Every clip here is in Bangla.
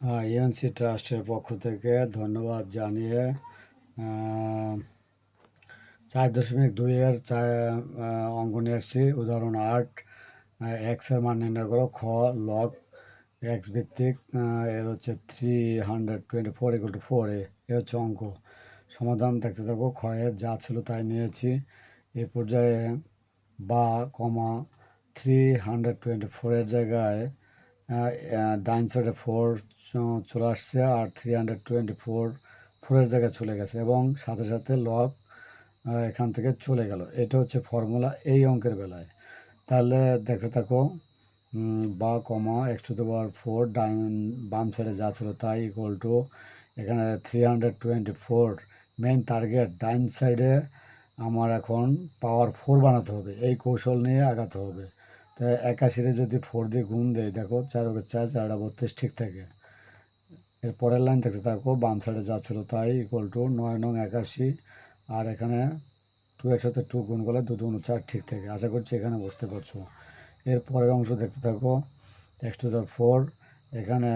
ইএনসি ট্রাস্টের পক্ষ থেকে ধন্যবাদ জানিয়ে চার দশমিক দুইয়ের চার আহ, অঙ্ক নিয়ে উদাহরণ আট এক্সের মান নির্ণয় করো খ লক এক্স ভিত্তিক এর হচ্ছে three hundred twenty four equal to four এ এ হচ্ছে অঙ্ক। সমাধান দেখতে থাকো ক্ষয়ের যা ছিল তাই নিয়েছি। এ পর্যায়ে বা কমা থ্রি হান্ড্রেড টোয়েন্টি ফোরের জায়গায় ডাইন সাইডে ফোর চলে আসছে আর থ্রি হান্ড্রেড টোয়েন্টি ফোর ফোরের জায়গায় চলে গেছে এবং সাথে সাথে লগ এখান থেকে চলে গেল। এটা হচ্ছে ফর্মুলা এই অঙ্কের বেলায়। তাহলে দেখতে থাকো বা, কমা টু দ্য পাওয়ার ফোর ডাইন, বাম সাইডে যা ছিল তাই ইকুয়াল টু এখানে three hundred twenty four main target ডাইন সাইডে আমার এখন পাওয়ার ফোর বানাতে হবে। এই কৌশল নিয়ে আগাতে হবে। তো একাশিরে যদি ফোর দিয়ে গুণ দেয়, দেখো চার ওকে চার চারটা বত্রিশ ঠিক থাকে। এর পরের লাইন দেখতে থাকো বাম সাইডে যা ছিল তাই ইকুয়াল টু নয় নং একাশি। আর এখানে টু এর সাথে টু গুণ করলে দু দুগুণ চার ঠিক থাকে। আশা করছি এখানে বুঝতে পারছ। এর পরের অংশ দেখতে থাকো এক্স টু দ্য ফোর এখানে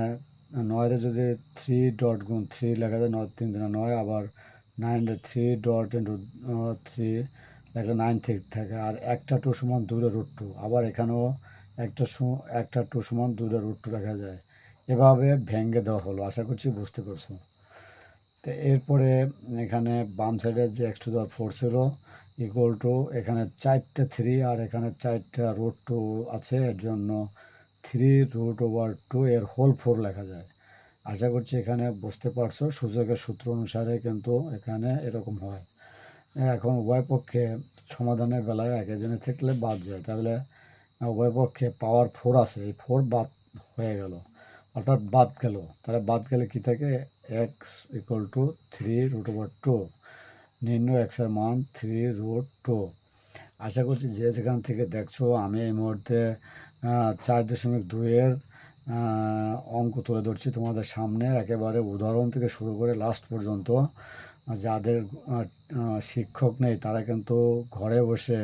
নয়ের যদি থ্রি ডট গুণ থ্রি লেখা যায়, নয় তিন দিনে নয়, আবার nine three dot into three লেখা নাইন থাকে আর একটা টু সমান দুটো রুট টু আবার এখানেও একটা একটা টু সমান দুটো রুট টু লেখা যায়। এভাবে ভেঙে দেওয়া হলো, আশা করছি বুঝতে পারছ। তো এরপরে এখানে বাম সাইডে যে এক্স টু দেওয়ার ফোর ছিল ইকুয়াল টু এখানে চারটে থ্রি আর এখানে চারটা রুট টু আছে, এর জন্য থ্রি রুট ওভার টু এর হোল ফোর লেখা যায়। আশা করছি এখানে বুঝতে পারছ, সুযোগের সূত্র অনুসারে কিন্তু এখানে এরকম হয়। এখন উভয় পক্ষে সমাধানের বেলায় এক একজনের থাকলে বাদ যায়। তাহলে উভয় পক্ষে পাওয়ার ফোর আছে। এই ফোর বাদ হয়ে গেল। অর্থাৎ বাদ গেল। তাহলে বাদ গেলে কি থাকে? X equal to three root over two নিম্ন এক্সের মান থ্রি রুট টু আশা করছি যে যেখান থেকে দেখছ, আমি এই মুহূর্তে চার দশমিক দুইয়ের অঙ্ক তুলে ধরছি তোমাদের সামনে। একেবারে উদাহরণ থেকে শুরু করে লাস্ট পর্যন্ত। যাদের শিক্ষক নেই, তারা কিন্তু ঘরে বসে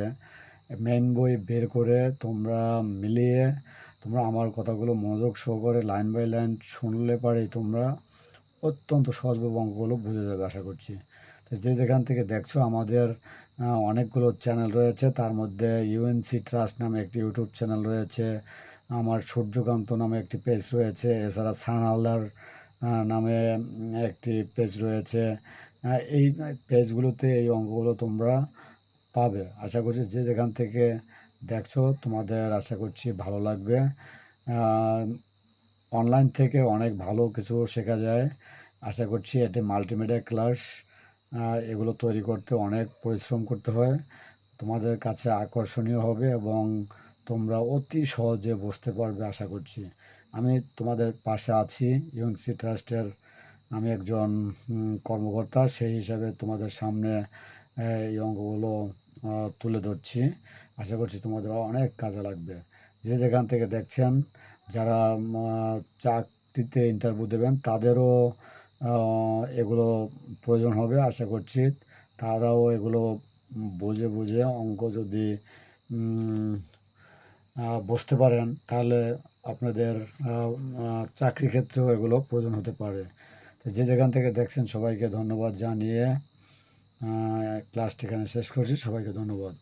মেন বই বের করে তোমরা মিলিয়ে, তোমরা আমার কথাগুলো মনোযোগ সহকারে লাইন বাই লাইন শুনলে পারেই তোমরা অত্যন্ত সহজভাবে অঙ্কগুলো বুঝে যাবে, আশা করছি। তো যে যেখান থেকে দেখছ, আমাদের অনেকগুলো চ্যানেল রয়েছে। তার মধ্যে ইউএনসি ট্রাস্ট নামে একটি ইউটিউব চ্যানেল রয়েছে। আমার সূর্যকান্ত নামে একটি পেজ রয়েছে, এছাড়া সান হালদার নামে একটি পেজ রয়েছে। এই পেজগুলোতে এই অঙ্কগুলো তোমরা পাবে। আশা করছি যে যেখান থেকে দেখছ তোমাদের আশা করছি ভালো লাগবে। অনলাইন থেকে অনেক ভালো কিছু শেখা যায়। আশা করছি এটি মাল্টিমিডিয়া ক্লাস এগুলো তৈরি করতে অনেক পরিশ্রম করতে হয়। তোমাদের কাছে আকর্ষণীয় হবে এবং তোমরা অতি সহজে বুঝতে পারবে আশা করছি। আমি তোমাদের পাশে আছি ইউএনসি ট্রাস্টের আমি একজন কর্মকর্তা সেই হিসাবে তোমাদের সামনে এই অঙ্কগুলো আহ, তুলে ধরছি। আশা করছি তোমাদের অনেক কাজে লাগবে। যে যেখান থেকে দেখছেন যারা চাকরিতে ইন্টারভিউ দেবেন তাদেরও এগুলো প্রয়োজন হবে আশা করছি। তারাও এগুলো বুঝে বুঝে অঙ্ক যদি বুঝতে পারেন, তাহলে আপনাদের চাকরি ক্ষেত্রেও এগুলো প্রয়োজন হতে পারে। তো যে যেখান থেকে দেখছেন, সবাইকে ধন্যবাদ জানিয়ে ক্লাসটি এখানে শেষ করছি। সবাইকে ধন্যবাদ।